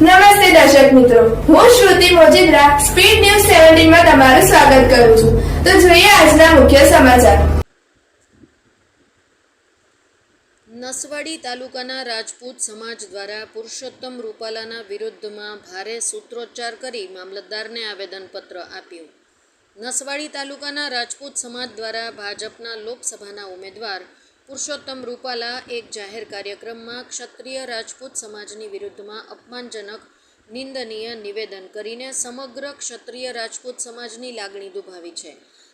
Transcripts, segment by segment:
નમસ્તે દર્શક મિત્રો. હું શ્રુતિ મોજીદ્રા, સ્પીડ ન્યૂઝ સેવન્ટીનમાં તમારું સ્વાગત કરું છું. તો જોઈએ આજના મુખ્ય સમાચાર. નસવાડી તાલુકાના રાજપૂત સમાજ દ્વારા પુરુષોત્તમ રૂપાલાના વિરુદ્ધમાં ભારે સૂત્રોચ્ચાર કરી મામલતદારને આવેદનપત્ર આપ્યું. નસવાડી તાલુકાના રાજપૂત સમાજ દ્વારા ભાજપના લોકસભાના ઉમેદવાર પુરુષોત્તમ રૂપાલા એક જાહેર કાર્યક્રમમાં ક્ષત્રિય રાજપૂત સમાજની વિરુદ્ધમાં અપમાનજનક નિંદનીય નિવેદન કરીને સમગ્ર ક્ષત્રિય રાજપૂત સમાજની લાગણી દુભાવી છે.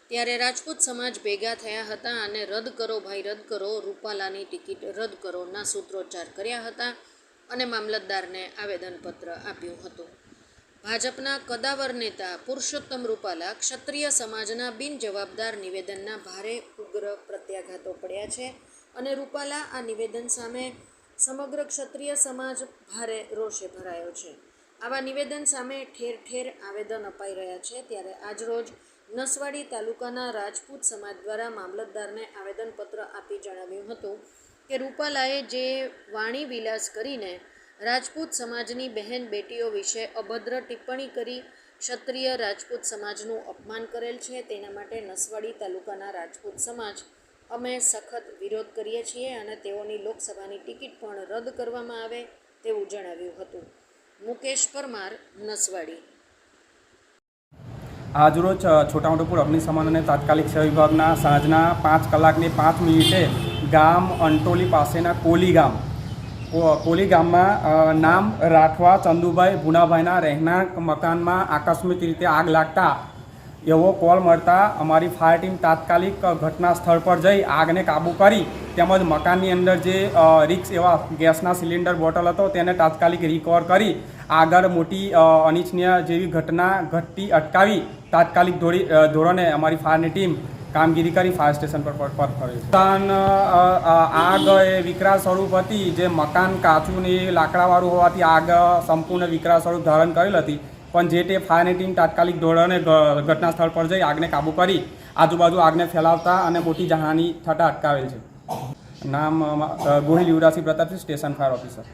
ત્યારે રાજપૂત સમાજ ભેગા થયા હતા અને રદ કરો ભાઈ, રદ કરો, રૂપાલાની ટિકિટ રદ કરોના સૂત્રોચ્ચાર કર્યા હતા અને મામલતદારને આવેદનપત્ર આપ્યું હતું. ભાજપના કદાવર નેતા પુરુષોત્તમ રૂપાલા ક્ષત્રિય સમાજના બિનજવાબદાર નિવેદનના ભારે ઉગ્ર પ્રત્યાઘાતો પડ્યા છે. અને રૂપાલા આ નિવેદન સામે સમગ્ર ક્ષત્રિય સમાજ ભારે રોષે ભરાયો છે. આવા નિવેદન સામે ઠેર ઠેર આવેદન અપાઈ રહ્યા છે ત્યારે આજરોજ નસવાડી તાલુકાના રાજપૂત સમાજ દ્વારા મામલતદારને આવેદનપત્ર આપી જણાવ્યું હતું કે રૂપાલાએ જે વાણી વિલાસ કરીને રાજપૂત સમાજની બહેન બેટીઓ વિશે અભદ્ર ટિપ્પણી કરી ક્ષત્રિય રાજપૂત સમાજનું અપમાન કરેલ છે, તેના માટે નસવાડી તાલુકાના રાજપૂત સમાજ અમે સખત વિરોધ કરીએ છીએ અને તેઓની લોકસભાની ટિકિટ પણ રદ કરવામાં આવે તેવું જણાવ્યું હતું. મુકેશ પરમાર, નસવાડી. આજરોજ છોટાઉદેપુર અગ્નિશમન અને તાત્કાલિક સેવા વિભાગના સાંજના પાંચ કલાકની પાંચ મિનિટે ગામ અંટોલી પાસેના કોલી ગામ કોલી ગામમાં નામ રાઠવા ચંદુભાઈ ભુનાભાઈના રહેણાંક મકાનમાં આકસ્મિક રીતે આગ લાગતા એવો કોલ મળતા અમારી ફાયર ટીમ તાત્કાલિક ઘટના સ્થળ પર જઈ આગને કાબૂ કરી તેમજ મકાનની અંદર જે રિક્સ એવા ગેસના સિલિન્ડર બોટલ હતો તેને તાત્કાલિક રિકવર કરી આગળ મોટી અનિચ્છનીય જેવી ઘટના ઘટતી અટકાવી તાત્કાલિક ધોરી ધોરણે અમારી ફાયરની ટીમ કામગીરી કરી ફાયર સ્ટેશન પર પર પર ફરી મકાન અ, અ, આગ એ વિકરાળ સ્વરૂપ હતી જે મકાન કાચું ને લાકડાવાળું હોવાથી આગ સંપૂર્ણ વિકરાળ સ્વરૂપ ધારણ કરેલ હતી. પણ જે તે ફાયરની ટીમ તાત્કાલિક ધોરણે ઘટના સ્થળ પર જઈ આગને કાબૂ કરી, આજુબાજુ આગને ફેલાવતા અને મોટી જાનહાની થતાં અટકાવેલ છે. નામ Gohil Yuvrajsinh Pratapsinh, station fire officer